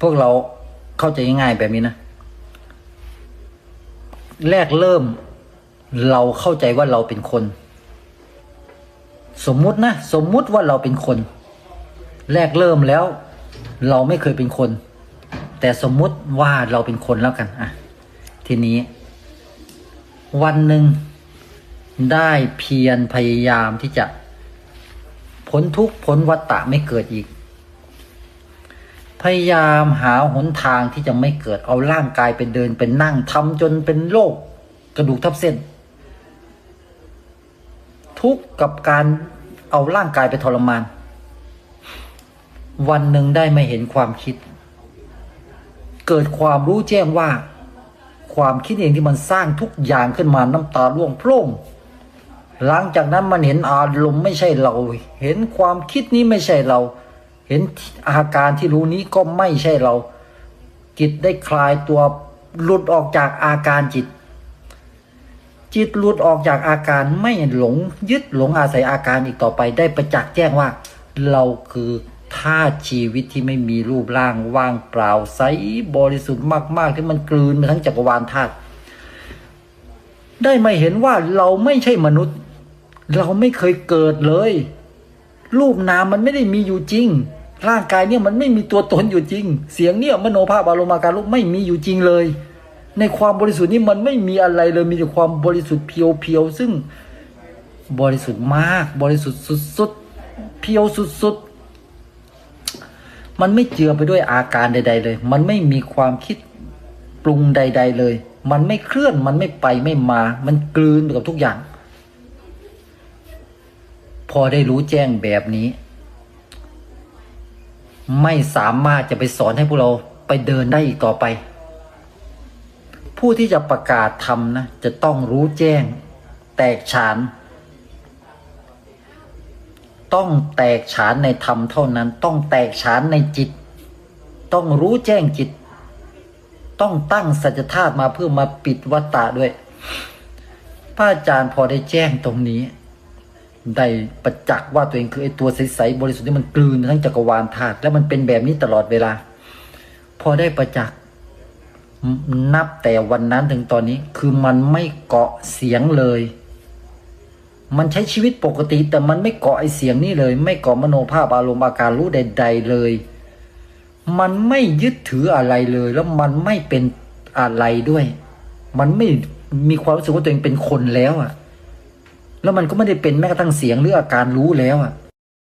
พวกเราเข้าใจง่ายๆแบบนี้นะ แรกเริ่มเราเข้าใจว่าเราเป็นคน สมมุตินะ สมมุติว่าเราเป็นคน แรกเริ่มแล้ว เราไม่เคยเป็นคน แต่สมมุติว่าเราเป็นคนแล้วกันอะทีนี้ วันหนึ่งได้เพียรพยายามที่จะพ้นทุกข์พ้นวัฏฏะไม่เกิดอีก พยายามหาหนทางที่จะไม่เกิดเอาร่างกายไปเดินเป็นนั่งทำจนเป็นโรคกระดูกทับเส้น ทุกข์กับการเอาร่างกายไปทรมาน วันหนึ่งได้ไม่เห็นความคิด เกิดความรู้แจ้งว่า ความคิดเองที่มันสร้างทุกอย่างขึ้นมาน้ำตาร่วงโพร่งหลังจากนั้นมันเห็นอารมณ์ไม่ใช่เรา เห็นความคิดนี้ไม่ใช่เรา เห็นอาการที่รู้นี้ก็ไม่ใช่เรา จิตได้คลายตัวหลุดออกจากอาการจิต จิตหลุดออกจากอาการไม่หลงยึดหลงอาศัยอาการอีกต่อไป ได้ประจักษ์แจ้งว่า เราคือธาชีวิตที่ไม่มีรูปร่างว่างเปล่าใสบริสุทธิ์มากๆ ที่มันกลืนไปทั้งจักรวาลธาตุได้มาเห็นว่าเราไม่ใช่มนุษย์ เราไม่เคยเกิดเลย รูปนามมันไม่ได้มีอยู่จริง ร่างกายเนี่ยมันไม่มีตัวตนอยู่จริง เสียงเนี่ยมโนภาพอารมณ์การรูปไม่มีอยู่จริงเลย ในความบริสุทธิ์นี้มันไม่มีอะไรเลยมีแต่ความบริสุทธิ์เพียวๆซึ่งบริสุทธิ์มาก บริสุทธิ์สุดๆเพียวสุดๆมันไม่เจือไปด้วยอาการใด ๆ เลย มันไม่มีความคิดปรุงใด ๆ เลย มันไม่เคลื่อนมันไม่ไปไม่มา มันกลืนกับทุกอย่าง พอได้รู้แจ้งแบบนี้ ไม่สามารถจะไปสอนให้พวกเราไปเดินได้อีกต่อไป ผู้ที่จะประกาศธรรมนะจะต้องรู้แจ้ง แตกฉาน ต้องแตกฉานในธรรมเท่านั้น ต้องแตกฉานในจิต ต้องรู้แจ้งจิต ต้องตั้งสัจธาตุมาเพื่อมาปิดวัตตะด้วย พระอาจารย์พอได้แจ้งตรงนี้ ได้ประจักษ์ว่าตัวเองคือไอ้ตัวใสๆบริสุทธิ์ที่มันกลืนทั้งจักรวาลธาตุและมันเป็นแบบนี้ตลอดเวลา พอได้ประจักษ์นับแต่วันนั้นถึงตอนนี้คือมันไม่เกาะเสียงเลย มันใช้ชีวิตปกติ แต่มันไม่เกาะไอเสียงนี่เลย ไม่เกาะมโนภาพอารมณ์อาการรู้ใด ๆเลย มันไม่ยึดถืออะไรเลย แล้วมันไม่เป็นอะไรด้วย มันไม่มีความรู้สึกว่าตัวเองเป็นคนแล้วอะ แล้วมันก็ไม่ได้เป็นแม้กระทั่งเสียงหรืออาการรู้แล้วอะ